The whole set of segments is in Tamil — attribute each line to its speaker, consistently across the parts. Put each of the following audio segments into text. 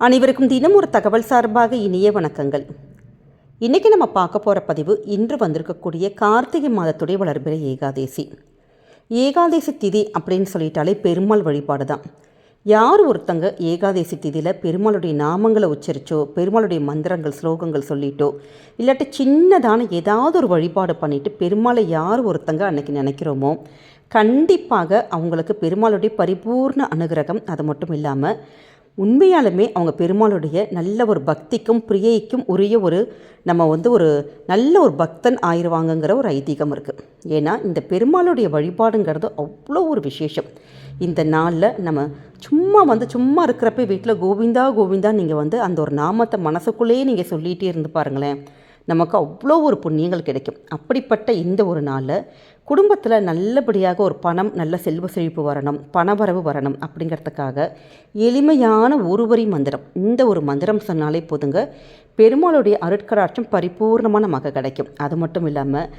Speaker 1: அனைவருக்கும் தினம் ஒரு தகவல் சார்பாக இனிய வணக்கங்கள். இன்றைக்கி நம்ம பார்க்க போகிற பதிவு இன்று வந்திருக்கக்கூடிய கார்த்திகை மாதத்துடைய வளர்பிறை ஏகாதேசி. ஏகாதேசி திதி அப்படின்னு சொல்லிட்டாலே பெருமாள் வழிபாடு தான். யார் ஒருத்தங்க ஏகாதேசி திதியில் பெருமாளுடைய நாமங்களை உச்சரித்தோ பெருமாளுடைய மந்திரங்கள் ஸ்லோகங்கள் சொல்லிட்டோ இல்லாட்டி சின்னதான ஏதாவது ஒரு வழிபாடு பண்ணிவிட்டு பெருமாளை யார் ஒருத்தங்க அன்னைக்கு நினைக்கிறோமோ கண்டிப்பாக அவங்களுக்கு பெருமாளுடைய பரிபூர்ண அனுகிரகம் அது மட்டும் இல்லாமல் உண்மையாலுமே அவங்க பெருமாளுடைய நல்ல ஒரு பக்திக்கும் பிரியைக்கும் உரிய ஒரு நம்ம வந்து ஒரு நல்ல ஒரு பக்தன் ஆயிடுவாங்கங்கிற ஒரு ஐதீகம் இருக்குது ஏன்னா இந்த பெருமாளுடைய வழிபாடுங்கிறது அவ்வளோ ஒரு விசேஷம். இந்த நாளில் நம்ம சும்மா வந்து சும்மா இருக்கிறப்ப வீட்டில் கோவிந்தா கோவிந்தா நீங்கள் வந்து அந்த ஒரு நாமத்தை மனசுக்குள்ளேயே நீங்கள் சொல்லிகிட்டே இருந்து பாருங்களேன். நமக்கு அவ்வளோ ஒரு புண்ணியங்கள் கிடைக்கும். அப்படிப்பட்ட இந்த ஒரு நாளில் குடும்பத்தில் நல்லபடியாக ஒரு பணம் நல்ல செல்வ செழிப்பு வரணும் பணவரவு வரணும் அப்படிங்கிறதுக்காக எளிமையான ஒருவரி மந்திரம். இந்த ஒரு மந்திரம் சொன்னாலே போதுங்க பெருமாளுடைய அருட்கராட்சம் பரிபூர்ணமாக நமக்கு கிடைக்கும். அது மட்டும் இல்லாமல்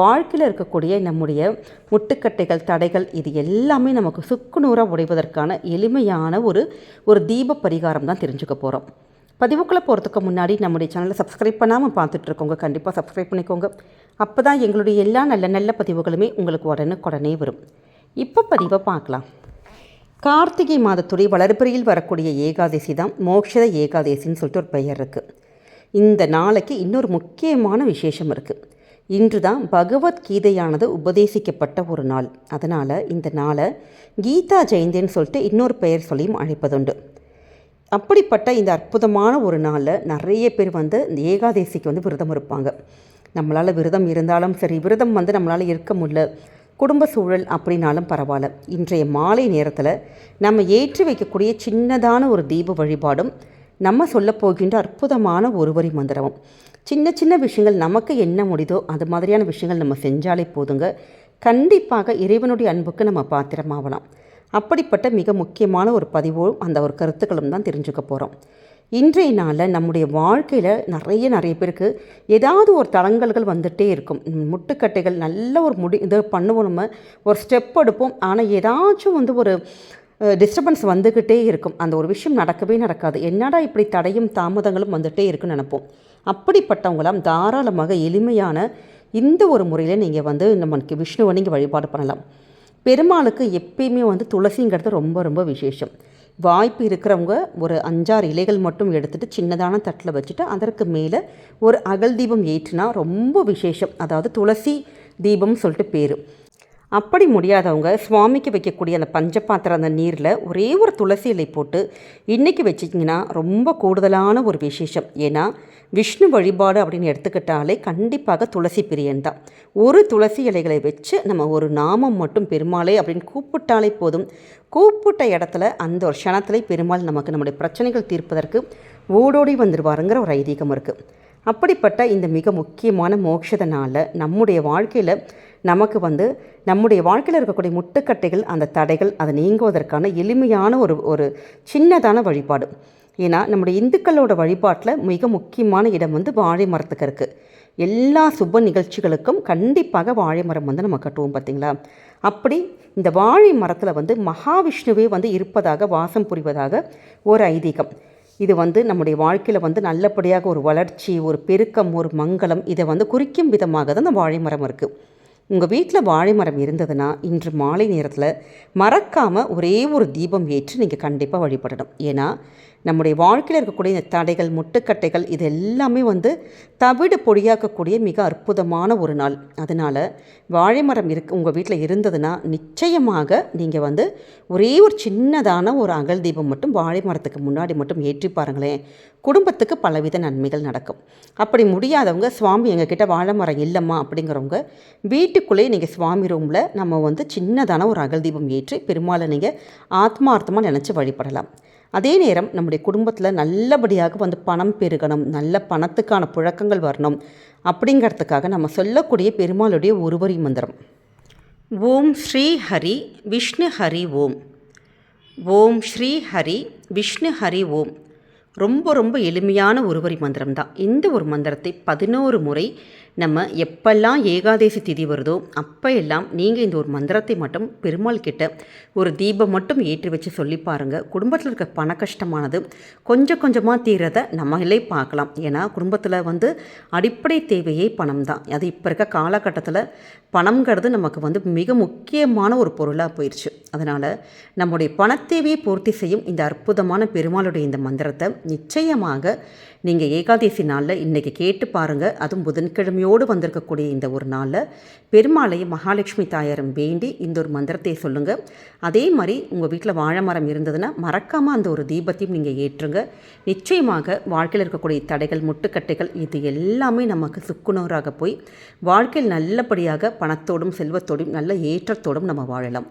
Speaker 1: வாழ்க்கையில் இருக்கக்கூடிய நம்முடைய முட்டுக்கட்டைகள் தடைகள் இது எல்லாமே நமக்கு சுக்குநூறாக உடைவதற்கான எளிமையான ஒரு ஒரு தீப பரிகாரம் தான் தெரிஞ்சுக்க போகிறோம் பதிவுக்குள்ளே போகிறதுக்கு முன்னாடி நம்முடைய சேனலை சப்ஸ்கிரைப் பண்ணாமல் பார்த்துட்ருக்கோங்க கண்டிப்பாக சப்ஸ்கிரைப் பண்ணிக்கோங்க. அப்போ தான் எங்களுடைய எல்லா நல்ல நல்ல பதிவுகளுமே உங்களுக்கு உடனுக்குடனே வரும். இப்போ பதிவை பார்க்கலாம். கார்த்திகை மாதத்துடைய வளர்பிறையில் வரக்கூடிய ஏகாதசி தான் மோக்ஷத ஏகாதசின்னு சொல்லிட்டு ஒரு பெயர் இருக்குது இந்த நாளைக்கு இன்னொரு முக்கியமான விசேஷம் இருக்குது இன்று தான் பகவத்கீதையானது உபதேசிக்கப்பட்ட ஒரு நாள். அதனால் இந்த நாளை கீதா ஜெயந்தின்னு சொல்லிட்டு இன்னொரு பெயர் சொல்லியும் அழைப்பதுண்டு. அப்படிப்பட்ட இந்த அற்புதமான ஒரு நாளில் நிறைய பேர் வந்து இந்த ஏகாதேசிக்கு வந்து விரதம் இருப்பாங்க. நம்மளால் விரதம் இருந்தாலும் சரி விரதம் வந்து நம்மளால் இருக்க முடியல குடும்ப சூழல் அப்படின்னாலும் பரவாயில்ல. இன்றைய மாலை நேரத்தில் நம்ம ஏற்றி வைக்கக்கூடிய சின்னதான ஒரு தீப வழிபாடும் நம்ம சொல்ல போகின்ற அற்புதமான ஒருவரி மந்திரமும். சின்ன சின்ன விஷயங்கள் நமக்கு என்ன முடியுதோ அது மாதிரியான விஷயங்கள் நம்ம செஞ்சாலே போதுங்க. கண்டிப்பாக இறைவனுடைய அன்புக்கு நம்ம பாத்திரமாகலாம் அப்படிப்பட்ட மிக முக்கியமான ஒரு பதிவும் அந்த ஒரு கருத்துக்களும் தான் தெரிஞ்சுக்க போகிறோம் இன்றைய நாளில் நம்முடைய வாழ்க்கையில் நிறைய நிறைய பேருக்கு ஏதாவது ஒரு தளங்கல்கள் வந்துகிட்டே இருக்கும். முட்டுக்கட்டைகள் நல்ல ஒரு முடி இது பண்ணுவோம் நம்ம. ஒரு ஸ்டெப் எடுப்போம். ஆனால் ஏதாச்சும் வந்து ஒரு டிஸ்டர்பன்ஸ் வந்துக்கிட்டே இருக்கும். அந்த ஒரு விஷயம் நடக்கவே நடக்காது. என்னடா இப்படி தடையும் தாமதங்களும் வந்துகிட்டே இருக்குன்னு நினைப்போம். அப்படிப்பட்டவங்களாம் தாராளமாக எளிமையான இந்த ஒரு முறையில் நீங்கள் வந்து நமக்கு விஷ்ணுவை நீங்கள் வழிபாடு பண்ணலாம். பெருமாளுக்கு எப்பயுமே வந்து துளசிங்கிறது ரொம்ப ரொம்ப விசேஷம். வாய்ப்பு இருக்கிறவங்க ஒரு அஞ்சாறு இலைகள் மட்டும் எடுத்துகிட்டு சின்னதான தட்டில் வச்சுட்டு அதற்கு மேலே ஒரு அகல் தீபம் ஏற்றினா ரொம்ப விசேஷம். அதாவது துளசி தீபம் சொல்லிட்டு பேர். அப்படி முடியாதவங்க சுவாமிக்கு வைக்கக்கூடிய அந்த பஞ்சபாத்திரம் அந்த நீரில் ஒரே ஒரு துளசி இலை போட்டு இன்றைக்கி வச்சிங்கன்னா ரொம்ப கூடுதலான ஒரு விசேஷம். ஏன்னா விஷ்ணு வழிபாடு அப்படின்னு எடுத்துக்கிட்டாலே கண்டிப்பாக துளசி பிரியன் தான். ஒரு துளசி இலைகளை வச்சு நம்ம ஒரு நாமம் மட்டும் பெருமாளே அப்படின்னு கூப்பிட்டாலே போதும். கூப்பிட்ட இடத்துல அந்த ஒரு க்ஷணத்தில் பெருமாள் நமக்கு நம்முடைய பிரச்சனைகள் தீர்ப்பதற்கு ஓடோடி வந்துடுவாருங்கிற ஒரு ஐதீகம் இருக்குது அப்படிப்பட்ட இந்த மிக முக்கியமான மோட்சத நம்முடைய வாழ்க்கையில் நமக்கு வந்து நம்முடைய வாழ்க்கையில் இருக்கக்கூடிய முட்டுக்கட்டைகள் அந்த தடைகள் அதை நீங்குவதற்கான எளிமையான ஒரு ஒரு சின்னதான வழிபாடு. ஏன்னா நம்முடைய இந்துக்களோட வழிபாட்டில் மிக முக்கியமான இடம் வந்து வாழை மரத்துக்கு இருக்குது எல்லா சுப நிகழ்ச்சிகளுக்கும் கண்டிப்பாக வாழை மரம் வந்து நம்ம கட்டுவோம் பார்த்திங்களா அப்படி இந்த வாழை மரத்தில் வந்து மகாவிஷ்ணுவே வந்து இருப்பதாக வாசம் புரிவதாக ஒரு ஐதீகம். இது வந்து நம்முடைய வாழ்க்கையில் வந்து நல்லபடியாக ஒரு வளர்ச்சி ஒரு பெருக்கம் ஒரு மங்களம் இதை வந்து குறிக்கும் விதமாக தான் அந்த வாழை மரம் இருக்குது உங்கள் வீட்டில் வாழை மரம் இருந்ததுன்னா இன்று மாலை நேரத்தில் மறக்காமல் ஒரே ஒரு தீபம் ஏற்றி நீங்கள் கண்டிப்பாக வழிபடணும். ஏன்னா நம்முடைய வாழ்க்கையில் இருக்கக்கூடிய இந்த தடைகள் முட்டுக்கட்டைகள் இது எல்லாமே வந்து தவிடு பொடியாக்கக்கூடிய மிக அற்புதமான ஒரு நாள். அதனால் வாழை மரம் இருக்கு உங்கள் வீட்டில் இருந்ததுன்னா நிச்சயமாக நீங்கள் வந்து ஒரே ஒரு சின்னதான ஒரு அகல் தீபம் மட்டும் வாழை மரத்துக்கு முன்னாடி மட்டும் ஏற்றி பாருங்களேன். குடும்பத்துக்கு பலவித நன்மைகள் நடக்கும். அப்படி முடியாதவங்க சுவாமி எங்ககிட்ட வாழை மரம் இல்லைம்மா அப்படிங்கிறவங்க வீட்டுக்குள்ளேயே நீங்கள் சுவாமி ரூமில் நம்ம வந்து சின்னதான ஒரு அகல் தீபம் ஏற்றி பெருமாளை நீங்கள் ஆத்மார்த்தமாக நினச்சி வழிபடலாம். அதே நேரம் நம்முடைய குடும்பத்தில் நல்லபடியாக வந்து பணம் பெருகணும் நல்ல பணத்துக்கான புழக்கங்கள் வரணும் அப்படிங்கிறதுக்காக நம்ம சொல்லக்கூடிய பெருமாளுடைய ஒருவரி மந்திரம். ஓம் ஸ்ரீ ஹரி விஷ்ணு ஹரி ஓம். ஓம் ஸ்ரீ ஹரி விஷ்ணு ஹரி ஓம். ரொம்ப ரொம்ப எளிமையான ஒருவரி மந்திரம் தான் இந்த ஒரு மந்திரத்தை பதினோரு முறை நம்ம எப்பெல்லாம் ஏகாதேசி திதி வருதோ அப்போ எல்லாம் நீங்கள் இந்த ஒரு மந்திரத்தை மட்டும் பெருமாள் கிட்ட ஒரு தீபம் மட்டும் ஏற்றி வச்சு சொல்லி பாருங்கள் குடும்பத்தில் இருக்க பண கஷ்டமானது கொஞ்சம் கொஞ்சமாக தீரதை நம்மளே பார்க்கலாம். ஏன்னா குடும்பத்தில் வந்து அடிப்படை தேவையே பணம் தான் அது இப்போ இருக்க காலகட்டத்தில் பணம்ங்கிறது நமக்கு வந்து மிக முக்கியமான ஒரு பொருளாக போயிடுச்சு அதனால் நம்முடைய பணத்தேவையை பூர்த்தி செய்யும் இந்த அற்புதமான பெருமாளுடைய இந்த மந்திரத்தை நிச்சயமாக நீங்கள் ஏகாதசி நாளில் இன்றைக்கி கேட்டு பாருங்கள் அதுவும் புதன்கிழமையோடு வந்திருக்கக்கூடிய இந்த ஒரு நாளில் பெருமாளையும் மகாலட்சுமி தாயாரும் வேண்டி இந்த ஒரு மந்திரத்தை சொல்லுங்கள் அதே மாதிரி உங்கள் வீட்டில் வாழை மரம் இருந்ததுன்னா மறக்காமல் அந்த ஒரு தீபத்தையும் நீங்கள் ஏற்றுங்க. நிச்சயமாக வாழ்க்கையில் இருக்கக்கூடிய தடைகள் முட்டுக்கட்டைகள் இது எல்லாமே நமக்கு சுக்குநூறாக போய் வாழ்க்கையில் நல்லபடியாக பணத்தோடும் செல்வத்தோடும் நல்ல ஏற்றத்தோடும் நம்ம வாழலாம்.